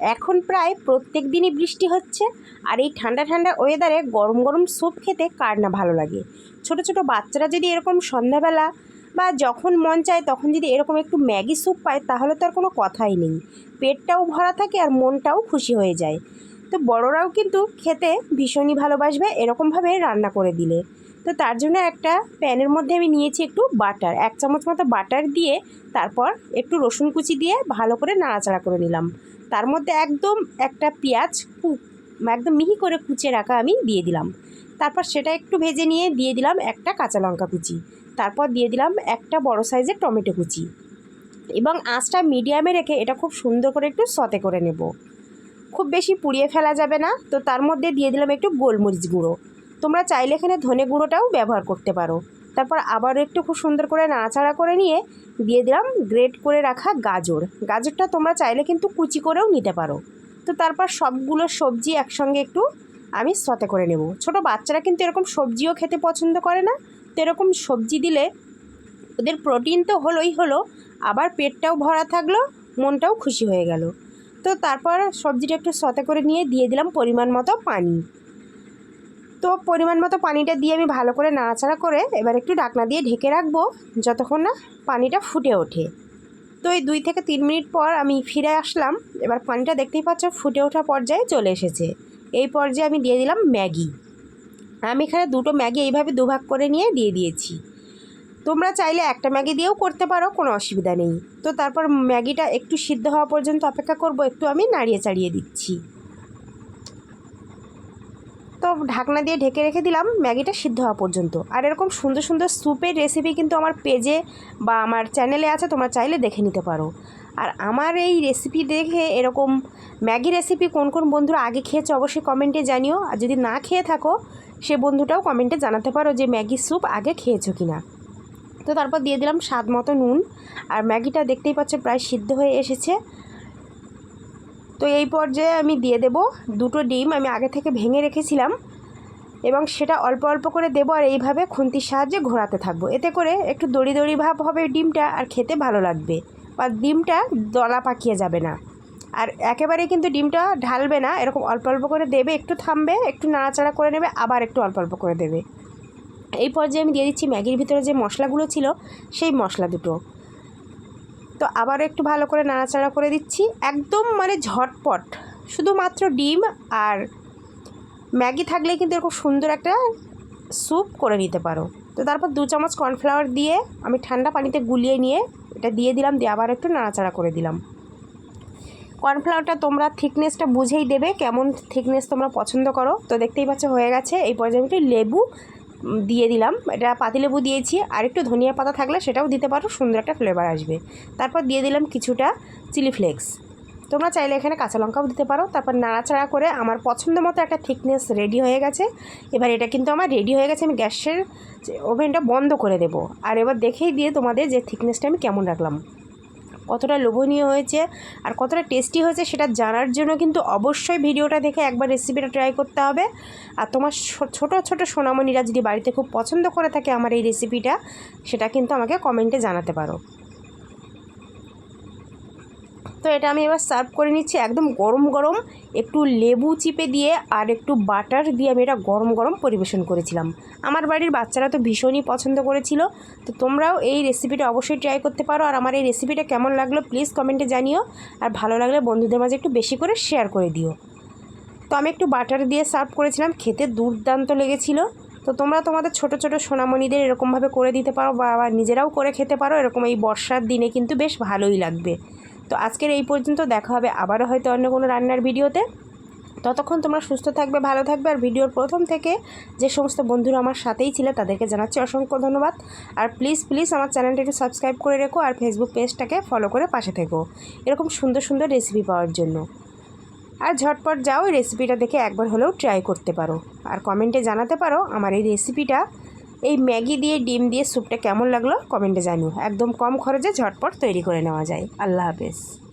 এখন প্রায় প্রত্যেক দিনই বৃষ্টি হচ্ছে আর এই ঠান্ডা ঠান্ডা ওয়েদারে গরম গরম স্যুপ খেতে কার না ভালো লাগে। ছোট ছোট বাচ্চারা যদি এরকম সন্ধ্যাবেলা বা যখন মন চায় তখন যদি এরকম একটু ম্যাগি স্যুপ পায় তাহলে তো আর কোনো কথাই নেই। পেটটাও ভরা থাকে আর মনটাও খুশি হয়ে যায়। তো বড়রাও কিন্তু খেতে ভীষণই ভালোবাসবে এরকমভাবে রান্না করে দিলে। তো তার জন্য একটা প্যানের মধ্যে আমি নিয়েছি একটু বাটার। এক চামচ মতো বাটার দিয়ে তারপর একটু রসুন কুচি দিয়ে ভালো করে নাড়াচাড়া করে নিলাম। তার মধ্যে একদম একটা পেঁয়াজ একদম মিহি করে কুচে রাখা আমি দিয়ে দিলাম। তারপর সেটা একটু ভেজে নিয়ে দিয়ে দিলাম একটা কাঁচা লঙ্কা কুচি। তারপর দিয়ে দিলাম একটা বড় সাইজের টমেটো কুচি। এবং আঁচটা মিডিয়ামে রেখে এটা খুব সুন্দর করে একটু সতে করে নেব। খুব বেশি পুড়িয়ে ফেলা যাবে না। তো তার মধ্যে দিয়ে দিলাম একটু গোলমরিচ গুঁড়ো। তোমরা চাইলে এখানে ধনে গুঁড়োটাও ব্যবহার করতে পারো। তারপর আবার একটু খুব সুন্দর করে নাড়াচাড়া করে নিয়ে দিয়ে দিলাম গ্রেট করে রাখা গাজর। গাজরটা তোমরা চাইলে কিন্তু কুচি করেও নিতে পারো। তো তারপর সবগুলো সবজি একসঙ্গে একটু আমি সতে করে নেব। ছোট বাচ্চারা কিন্তু এরকম সবজিও খেতে পছন্দ করে না। তো এরকম সবজি দিলে ওদের প্রোটিন তো হলোই হলো, আবার পেটটাও ভরা থাকল, মনটাও খুশি হয়ে গেল। তো তারপর সবজিটা একটু সতে করে নিয়ে দিয়ে দিলাম পরিমাণ মতো পানি। তো পরিমাণ মতো পানিটা দিয়ে আমি ভালো করে নাড়াচাড়া করে এবার একটু ডাকনা দিয়ে ঢেকে রাখব যতক্ষণ না পানিটা ফুটে ওঠে। তো এই দুই থেকে তিন মিনিট পর আমি ফিরে আসলাম। এবার পানিটা দেখতেই পাচ্ছ ফুটে ওঠা পর্যায়ে চলে এসেছে। এই পর্যায়ে আমি দিয়ে দিলাম ম্যাগি। আমি এখানে দুটো ম্যাগি এইভাবে দুভাগ করে নিয়ে দিয়ে দিয়েছি। তোমরা চাইলে একটা ম্যাগি দিয়েও করতে পারো, কোনো অসুবিধা নেই। তো তারপর ম্যাগিটা একটু সিদ্ধ হওয়া পর্যন্ত অপেক্ষা করব, একটু আমি নাড়িয়ে চাড়িয়ে দিচ্ছি। ঢাকনা দিয়ে ঢেকে রেখে দিলাম, ম্যাগিটা সিদ্ধ হওয়া পর্যন্ত। আর এরকম সুন্দর সুন্দর স্যুপের রেসিপি কিন্তু আমার পেজে বা আমার চ্যানেলে আছে, তোমরা চাইলে দেখে নিতে পারো। আর আমার এই রেসিপি দেখে এরকম ম্যাগি রেসিপি কোন কোন বন্ধুরা আগে খেয়েছে অবশ্যই কমেন্টে জানিও। আর যদি না খেয়ে থাকো, সে বন্ধুটাও কমেন্টে জানাতে পারো যে ম্যাগি স্যুপ আগে খেয়েছো কি না তো তারপর দিয়ে দিলাম স্বাদ মতো নুন। আর ম্যাগিটা দেখতেই পাচ্ছ প্রায় সিদ্ধ হয়ে এসেছে। তো এই পর্যায়ে আমি দিয়ে দেব দুটো ডিম আমি আগে থেকে ভেঙে রেখেছিলাম এবং সেটা অল্প অল্প করে দেবো আর এইভাবে খুন্তির সাহায্যে ঘোরাতে থাকব। এতে করে একটু দড়ি দড়ি ভাব হবে ডিমটা আর খেতে ভালো লাগবে বা ডিমটা দলা পাকিয়ে যাবে না। আর একেবারে কিন্তু ডিমটা ঢালবে না, এরকম অল্প অল্প করে দেবে, একটু থামবে, একটু নাড়াচাড়া করে নেবে, আবার একটু অল্প অল্প করে দেবে। এই পর্যায়ে আমি দিয়ে দিচ্ছি ম্যাগির ভিতরে যে মশলাগুলো ছিল, সেই মশলা দুটো। তো আবার একটু ভালো করে নাড়াচাড়া করে দিচ্ছি। একদম মানে ঝটপট। শুধুমাত্র ডিম আর ম্যাগি থাকলে কিন্তু এরকম সুন্দর একটা স্যুপ করে নিতে পারো। তো তারপর দু চামচ কর্নফ্লাওয়ার দিয়ে আমি ঠান্ডা পানিতে গুলিয়ে নিয়ে এটা দিয়ে দিলাম, দিয়ে আবার একটু নাড়াচাড়া করে দিলাম। কর্নফ্লাওয়ারটা তোমরা থিকনেসটা বুঝেই দেবে, কেমন থিকনেস তোমরা পছন্দ করো। তো দেখতেই পাচ্ছ হয়ে গেছে। এই পর্যায়ে একটু লেবু দিয়ে দিলাম। এটা পাতিলেবু দিয়েছি। আর একটু ধনিয়া পাতা থাকলে সেটাও দিতে পারো, সুন্দর একটা ফ্লেভার আসবে। তারপর দিয়ে দিলাম কিছুটা চিলি ফ্লেক্স তোমরা চাইলে এখানে কাঁচা লঙ্কাও দিতে পারো। তারপর নাড়াচাড়া করে আমার পছন্দ মতো একটা থিকনেস রেডি হয়ে গেছে। এবার এটা কিন্তু আমার রেডি হয়ে গেছে, আমি গ্যাসের ওভেনটা বন্ধ করে দেবো। আর এবার দেখেই দিয়ে তোমাদের যে থিকনেসটা আমি কেমন রাখলাম। কতটা লোভনীয় হয়েছে আর কতটা টেস্টি হয়েছে সেটা জানার জন্য কিন্তু অবশ্যই ভিডিওটা দেখে একবার রেসিপিটা ট্রাই করতে হবে। আর তোমার ছোট ছোট সোনামণিরা যদি বাড়িতে খুব পছন্দ করে থাকে আমার এই রেসিপিটা সেটা কিন্তু আমাকে কমেন্টে জানাতে পারো। তো এটা আমি এবার সার্ভ করে নিচ্ছি একদম গরম গরম, একটু লেবু চিপে দিয়ে আর একটু বাটার দিয়ে আমি এটা গরম গরম পরিবেশন করেছিলাম। আমার বাড়ির বাচ্চারা তো ভীষণই পছন্দ করেছিল, তো তোমরাও এই রেসিপিটা অবশ্যই ট্রাই করতে পারো। আর আমার এই রেসিপিটা কেমন লাগল প্লিজ কমেন্টে জানিও। আর ভালো লাগলে বন্ধুদের মাঝে একটু বেশি করে শেয়ার করে দিও। তো আমি একটু বাটার দিয়ে সার্ভ করেছিলাম, খেতে দুর্দান্ত লেগেছিলো। তো তোমরা তোমাদের ছোট ছোট সোনামণিদের এরকমভাবে করে দিতে পারো বা নিজেরাও করে খেতে পারো, এরকম এই বর্ষার দিনে কিন্তু বেশ ভালোই লাগবে। তো আজকের এই পর্যন্ত দেখা হবে আবারও হয়তো অন্য কোনো রান্নার ভিডিওতে। ততক্ষণ তোমরা সুস্থ থাকবে, ভালো থাকবে আর ভিডিওর প্রথম থেকে যে সমস্ত বন্ধুরা আমার সাথেই ছিল তাদেরকে জানাচ্ছি অসংখ্য ধন্যবাদ। আর প্লিজ প্লিজ আমার চ্যানেলটা একটু সাবস্ক্রাইব করে রেখো আর ফেসবুক পেজটাকে ফলো করে পাশে থেকো। এরকম সুন্দর সুন্দর রেসিপি পাওয়ার জন্য। আর ঝটপট যাও এই রেসিপিটা দেখে একবার হলেও ট্রাই করতে পারো। আর কমেন্টে জানাতে পারো আমার এই রেসিপিটা এই ম্যাগি দিয়ে, ডিম দিয়ে স্যুপটা কেমন লাগল? কমেন্টে জানিও। একদম কম খরচে ঝটপট তৈরি করে নেওয়া যায়। আল্লাহ হাফেজ।